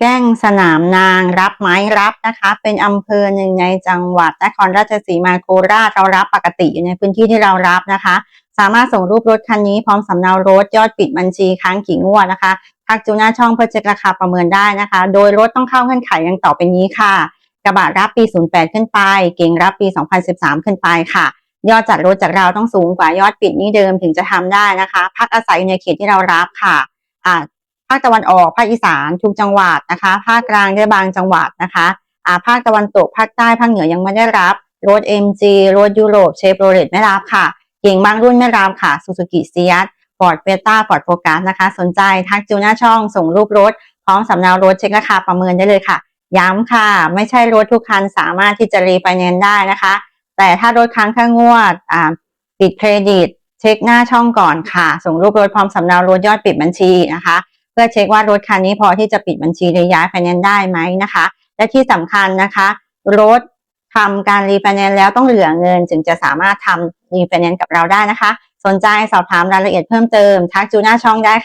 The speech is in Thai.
แก้งสนามนางรับไหมรับนะคะ เป็นอำเภอหนึ่งในจังหวัดนครราชสีมาโคราชเรารับปกติอยู่ในพื้นที่ที่เรารับนะคะ สามารถส่งรูปรถคันนี้พร้อมสำเนารถยอดปิดบัญชีค้างกี่งวดนะคะทักจูหน้าช่องเพื่อเช็คราคาประเมินได้นะคะ โดยรถต้องเข้าเงื่อนไขดังต่อไปนี้ค่ะ กระบะรับปี 08 ขึ้นไป เก่งรับปี 2013 ขึ้นไปค่ะ ยอดจัดรถจากเราต้องสูงกว่ายอดปิดนี้เดิมถึงจะทำได้นะคะ พักอาศัยในเขตที่เรารับค่ะ ภาคตะวันออก ภาคอีสานทุกจังหวัดนะคะ ภาคกลางได้บางจังหวัดนะคะอ่าภาคตะวันตก ภาคใต้ ภาคเหนือยังไม่ได้รับ รถ MG รถยุโรป เชฟโรเลตไม่รับค่ะ เก่งบางรุ่นไม่รับค่ะ ซูซูกิเซียสฟอร์ดเฟต้าฟอร์ดโฟกัสนะคะ สนใจทักจูหน้าช่อง ส่งรูปรถ พร้อมสำเนารถเช็คราคาประเมินได้เลยค่ะ ย้ำค่ะ ไม่ใช่รถทุกคันสามารถที่จะรีไฟแนนซ์ได้นะคะ แต่ถ้ารถค้างค่างวดอ่าติดเครดิต เช็คหน้าช่องก่อนค่ะ ส่งรูปรถพร้อมสำเนารถยอดปิดบัญชีนะคะ พื่อเช็คว่ารถคันนี้พอที่จะปิดบัญชีหรือย้ายไฟแนนซ์ได้ไหมนะคะ และที่สำคัญนะคะ รถทำการรีไฟแนนซ์แล้วต้องเหลือเงิน จึงจะสามารถทำรีไฟแนนซ์กับเราได้นะคะ สนใจสอบถามรายละเอียดเพิ่มเติมทักจูน่าช่องได้ค่ะ